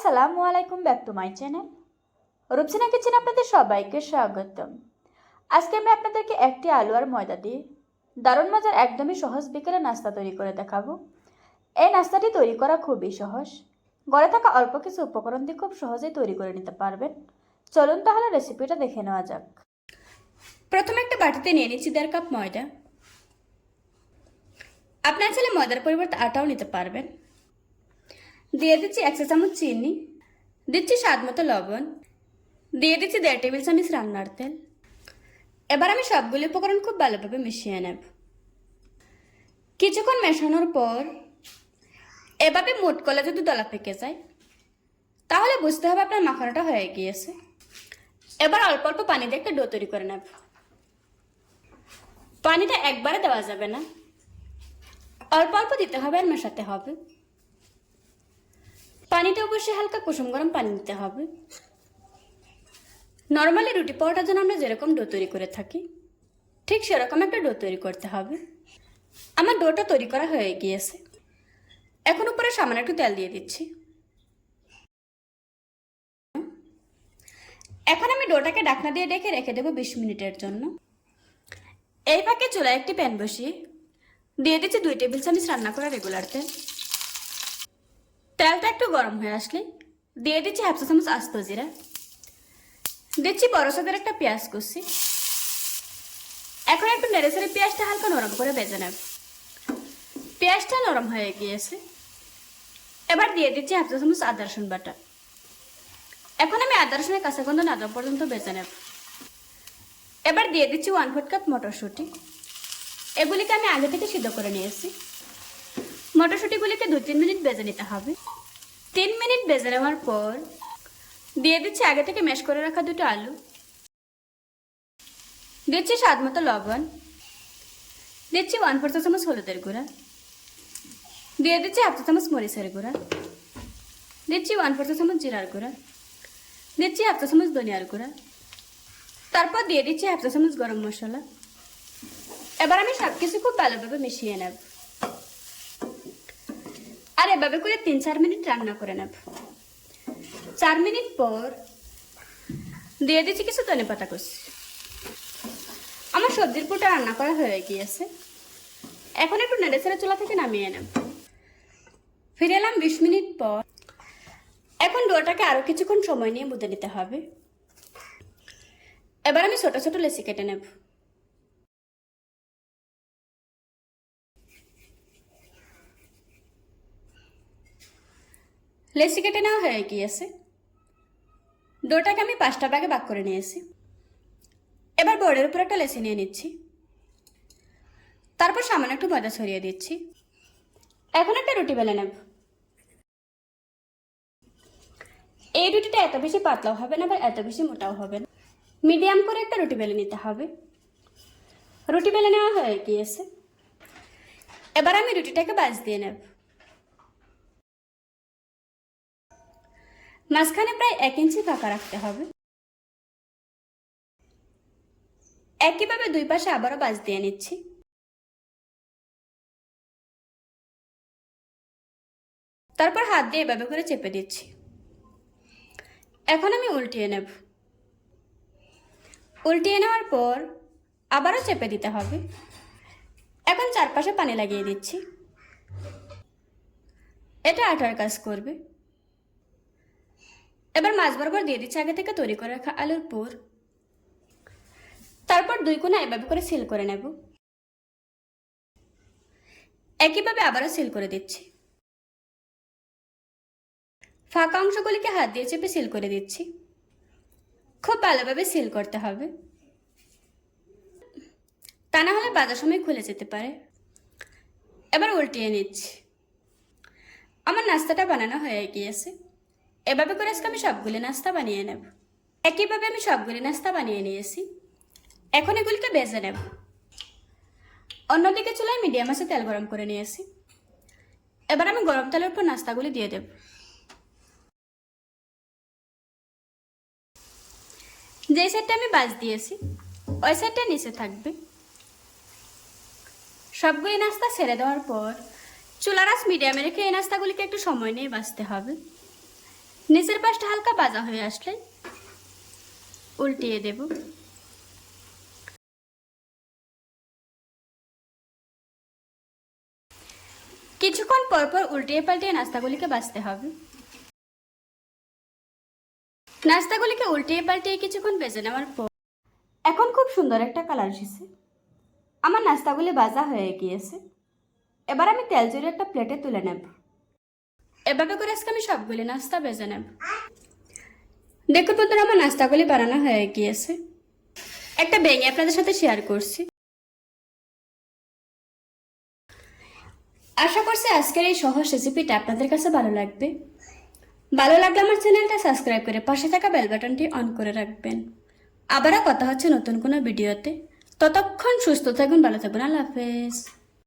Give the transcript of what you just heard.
আসসালামু আলাইকুম back to my channel. Rupsina kitchen আপনাদের সবাইকে স্বাগতম। আজকে আমি আপনাদেরকে একটি আলু আর ময়দা দিয়ে দারুণ মজার একদমই সহজ বিকেলে নাস্তা তৈরি করে দেখাবো। এই নাস্তাটি তৈরি করা খুবই সহজ। ঘরে থাকা অল্প কিছু উপকরণ দিয়ে খুব সহজেই তৈরি করে নিতে পারবেন। চলুন তাহলে রেসিপিটা দেখে নেওয়া যাক। প্রথমে একটা বাটিতে নিয়ে নিচ্ছি দেড় কাপ ময়দা। আপনার ছেলে ময়দার পরিবর্তে আটাও নিতে পারবেন। দিয়ে দিচ্ছি একশো চামচ চিনি, দিচ্ছি স্বাদ মতো লবণ, দিয়ে দিচ্ছি দেড় টেবিল চামচ রান্নার তেল। এবার আমি সবগুলি উপকরণ খুব ভালোভাবে মিশিয়ে নেব। কিছুক্ষণ মেশানোর পর এভাবে মোট করলে যদি দলা পেকে যায়, তাহলে বুঝতে হবে আপনার মাখানোটা হয়ে গিয়েছে। এবার অল্প অল্প পানি দিয়ে একটা ডো তৈরি করে নেব। পানিটা একবারে দেওয়া যাবে না। অল্প অল্প দিতে হবে আর মেশাতে হবে। পানিটা অবশ্যই হালকা কুসুম গরম পানি নিতে হবে। নর্মালি রুটি পাওয়াটার জন্য আমরা যেরকম ডো তৈরি করে থাকি, ঠিক সেরকম একটা ডো তৈরি করতে হবে। আমার ডোটা তৈরি করা হয়ে গিয়েছে। এখন উপরে সামান্য একটু তেল দিয়ে দিচ্ছি। এখন আমি ডোটাকে ডাকনা দিয়ে ডেকে রেখে দেবো বিশ মিনিটের জন্য। এই ফাঁকে চুলায় একটি প্যান বসিয়ে দিয়ে দিচ্ছি দুই টেবিল চামচ রান্না করা রেগুলার তেল। তেলটা একটু গরম হয়ে আসলে। দিয়ে দিচ্ছি হাফ চা চামচ আস্ত জিরা। দিচ্ছি বড় সাদের একটা পেঁয়াজ কুচি। এখন একটু নেড়ে সেড়ে পেঁয়াজটা হালকা নরম করে বেজে নেব। পেঁয়াজটা নরম হয়ে গিয়েছে। এবার দিয়ে দিচ্ছি হাফ চা চামচ আদা রসুন বাটা। এখন আমি আদা রসুনের কাঁচা গন্ধ না পর্যন্ত বেছে নেব। এবার দিয়ে দিচ্ছি ওয়ান ফোর্থ কাপ মটরশুঁটি। এগুলিকে আমি আগে থেকে সিদ্ধ করে নিয়েছি। মটরশুঁটিগুলিকে দু তিন মিনিট বেজে নিতে হবে। তিন মিনিট বেজে নেওয়ার পর দিয়ে দিচ্ছি আগে থেকে ম্যাশ করে রাখা দুটো আলু। দিচ্ছি স্বাদ মতো লবণ। দিচ্ছি ওয়ান ফোর্থ চামচ হলুদের গুঁড়া। দিয়ে দিচ্ছি হাফ চামচ মরিচের গুঁড়া। দিচ্ছি ওয়ান ফোর্থ চামচ জিরার গুঁড়া। দিচ্ছি হাফ চামচ ধনিয়ার গুঁড়া। তারপর দিয়ে দিচ্ছি হাফ চামচ গরম মশলা। এবার আমি সব কিছু খুব ভালোভাবে মিশিয়ে নেব। আর এভাবে করে তিন, চার মিনিট রান্না করে নেব। চার মিনিট পর দিয়ে দিচ্ছি কিছু ধনে পাতা কুচি। আমার সবজির পুরোটা রান্না করা হয়ে গিয়েছে। এখন একটু নেড়ে ছেড়ে চুলা থেকে নামিয়ে নেব। ফিরে এলাম বিশ মিনিট পর। এখন ডোটাকে আরও কিছুক্ষণ সময় নিয়ে বুঝে নিতে হবে। এবার আমি ছোটো ছোটো লেসি কেটে নেব। লেসি কেটে নেওয়া হয়ে গিয়েছে। ডোটাকে আমি পাঁচটা ব্যাগে ভাগ করে নিয়েছি। এবার বোর্ডের উপর একটা লেসি নিয়ে নিচ্ছি। তারপর সামান্য একটু ময়দা ছড়িয়ে দিচ্ছি। এখন একটা রুটি বেলে নেব। এই রুটিটা এত বেশি পাতলাও হবে না বা এত বেশি মোটাও হবে না। মিডিয়াম করে একটা রুটি বেলে নিতে হবে। রুটি বেলে নেওয়া হয়ে গিয়েছে। এবার আমি রুটিটাকে বাজ দিয়ে নেব। মাঝখানে প্রায় এক ইঞ্চি ফাঁকা রাখতে হবে। একইভাবে দুই পাশে আবারও বাজ দিয়ে নিচ্ছি। তারপর হাত দিয়ে এভাবে করে চেপে দিচ্ছি। এখন আমি উল্টিয়ে নেব। উল্টিয়ে নেওয়ার পর আবারও চেপে দিতে হবে। এখন চারপাশে পানি লাগিয়ে দিচ্ছি। এটা আটার কাজ করবে। এবার মাছ বরাবর দিয়ে দিচ্ছি আগে থেকে তৈরি করে রাখা আলুর পুর। তারপর দুই কোনা এভাবে করে সিল করে নেব। একইভাবে আবারও সিল করে দিচ্ছি। ফাঁকা অংশগুলিকে হাত দিয়ে চেপে সিল করে দিচ্ছি। খুব ভালোভাবে সিল করতে হবে। তা না হলে বাজার সময় খুলে যেতে পারে। এবার উল্টিয়ে নিচ্ছি। আমার নাস্তাটা বানানো হয়ে গিয়েছে। এভাবে করে আজকে আমি সবগুলি নাস্তা বানিয়ে নেব। একইভাবে আমি সবগুলি নাস্তা বানিয়ে নিয়েছি। এখন এগুলিকে বেজে নেব। অন্যদিকে চুলায় মিডিয়াম আছে তেল গরম করে নিয়েছি। এবার আমি গরম তেলের উপর নাস্তাগুলি দিয়ে দেব। যে সাইডটা আমি বাজ দিয়েছি, ওই সাইডটা নিচে থাকবে। সবগুলি নাস্তা ছেড়ে দেওয়ার পর চুলার আঁচ মিডিয়ামে রেখে এই নাস্তাগুলিকে একটু সময় নিয়ে বাঁচতে হবে। নিচের পাশটা হালকা বাজা হয়ে আসলে উল্টিয়ে দেব। কিছুক্ষণ পর পর উল্টিয়ে পাল্টিয়ে নাস্তাগুলিকে বাঁচতে হবে। নাস্তাগুলিকে উল্টিয়ে পাল্টিয়ে কিছুক্ষণ বেজে নেওয়ার পর এখন খুব সুন্দর একটা কালার এসেছে। আমার নাস্তাগুলি বাজা হয়ে গিয়েছে। এবার আমি তেল একটা প্লেটে তুলে নেব। এভাবে করে আজকে আমি সবগুলি নাস্তা বেজে নেব। দেখুন বন্ধুরা, আমার নাস্তাগুলি বানানো হয়ে গিয়েছে। একটা ভেঙে আপনাদের সাথে শেয়ার করছি। আশা করছি আজকের এই সহজ রেসিপিটা আপনাদের কাছে ভালো লাগবে। ভালো লাগলে আমার চ্যানেলটা সাবস্ক্রাইব করে পাশে থাকা বেল বাটনটি অন করে রাখবেন। আবারও কথা হচ্ছে নতুন কোনো ভিডিওতে ততক্ষণ সুস্থ থাকুন, ভালো থাকুন, আল্লাহ হাফেজ।